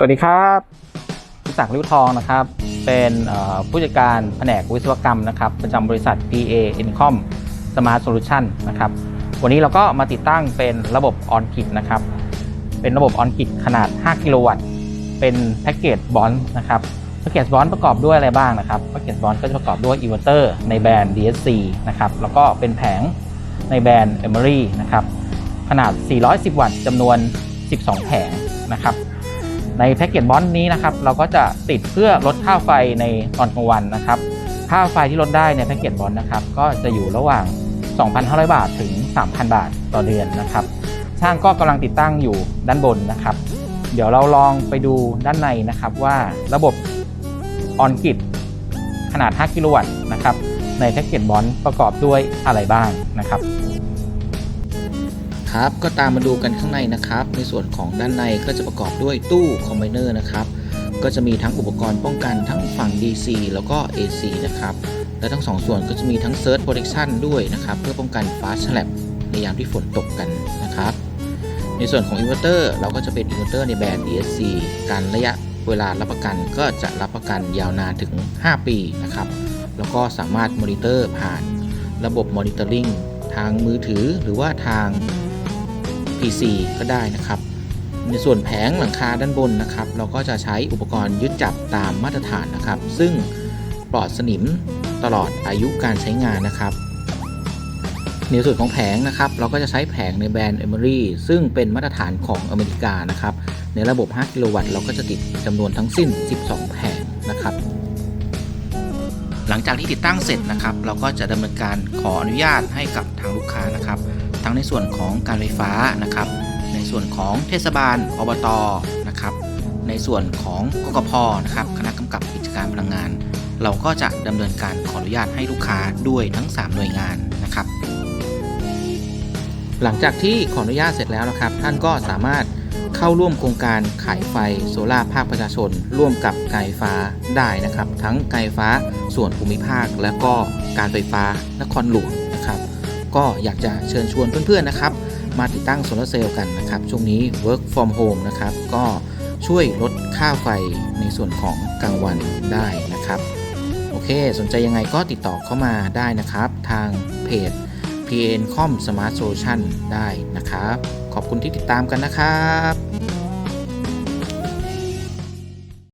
สวัสดีครับศักดิ์ริ้วทองนะครับ เป็นผู้จัดการแผนกวิศวกรรมนะครับ ประจำบริษัท PA Incom Smart Solution นะครับ วันนี้เราก็มาติดตั้งเป็นระบบ On Grid นะครับ เป็นระบบ On Grid ขนาด 5 กิโลวัตต์ เป็นแพ็กเกจบอลนะครับ แพ็กเกจบอลประกอบด้วยอะไรบ้างนะครับ แพ็กเกจบอลก็จะประกอบด้วยอินเวอร์เตอร์ในแบรนด์ DSC นะครับ แล้วก็เป็นแผงในแบรนด์ Emery นะครับ ขนาด 410 วัตต์จำนวน 12 แผงนะครับ ในแพ็กเกจบอลนี้นะครับเราก็จะติดเพื่อลดค่าไฟในตอนกลางวันนะครับ ค่าไฟที่ลดได้ในแพ็กเกจบอลนะครับก็จะอยู่ระหว่าง 2,500 บาทถึง 3,000 บาทต่อเดือนนะครับ ช่างก็กำลังติดตั้งอยู่ด้านบนนะครับ เดี๋ยวเราลองไปดูด้านในนะครับว่าระบบออนกิดขนาด 5 กิโลวัตต์นะครับในแพ็กเกจบอลประกอบด้วยอะไรบ้างนะครับ ครับ ก็ตามมาดูกันข้างในนะครับ ในส่วนของด้านในก็จะประกอบด้วยตู้คอมไบเนอร์นะครับ ก็จะมีทั้งอุปกรณ์ป้องกันทั้งฝั่ง DC แล้วก็ AC นะครับ และทั้งสองส่วนก็จะมีทั้ง Surge Protection ด้วยนะครับ เพื่อป้องกันฟ้าฉลับในยามที่ฝนตกกันนะครับ ในส่วนของอินเวอร์เตอร์เราก็จะเป็นอินเวอร์เตอร์ในแบรนด์ DSC การระยะเวลารับประกันก็จะรับประกันยาวนานถึง 5 ปีนะครับ แล้วก็สามารถมอนิเตอร์ผ่านระบบมอนิเตอร์ลิงทางมือถือหรือว่าทาง PC ก็ได้นะครับ ในส่วนแผงหลังคาด้านบนนะครับ เราก็จะใช้อุปกรณ์ยึดจับตามมาตรฐานนะครับ ซึ่งปลอดสนิมตลอดอายุการใช้งานนะครับในส่วนของแผงนะครับ เราก็จะใช้แผงในแบรนด์ Emery ซึ่งเป็นมาตรฐานของอเมริกานะครับ ในระบบ 5 กิโลวัตต์เราก็จะติดจำนวนทั้งสิ้น 12 แผงนะครับ หลังจากที่ติดตั้งเสร็จนะครับ เราก็จะดำเนินการขออนุญาตให้กับทางลูกค้านะครับ ทั้งในส่วนของการไฟฟ้านะครับ ในส่วนของเทศบาลอบตนะครับ ในส่วนของกกพนะครับคณะกำกับกิจการพลังงาน เราก็จะดำเนินการขออนุญาตให้ลูกค้าด้วยทั้ง 3 หน่วยงานนะครับ หลังจากที่ขออนุญาตเสร็จแล้วนะครับ ท่านก็สามารถเข้าร่วมโครงการขายไฟโซลาร์ภาคประชาชน ร่วมกับการไฟฟ้าได้นะครับ ทั้งการไฟฟ้าส่วนภูมิภาค และก็การไฟฟ้านครหลวงนะครับ ก็อยากจะเชิญชวนเพื่อนๆนะครับ มาติดตั้งโซลาเซลล์กันนะครับ ช่วงนี้ work from home นะครับ ก็ช่วยลดค่าไฟในส่วนของกลางวันได้นะครับ โอเค สนใจยังไงก็ติดต่อเข้ามาได้นะครับ ทางเพจ PN Com Smart Solution ได้นะครับ ขอบคุณที่ติดตามกันนะครับ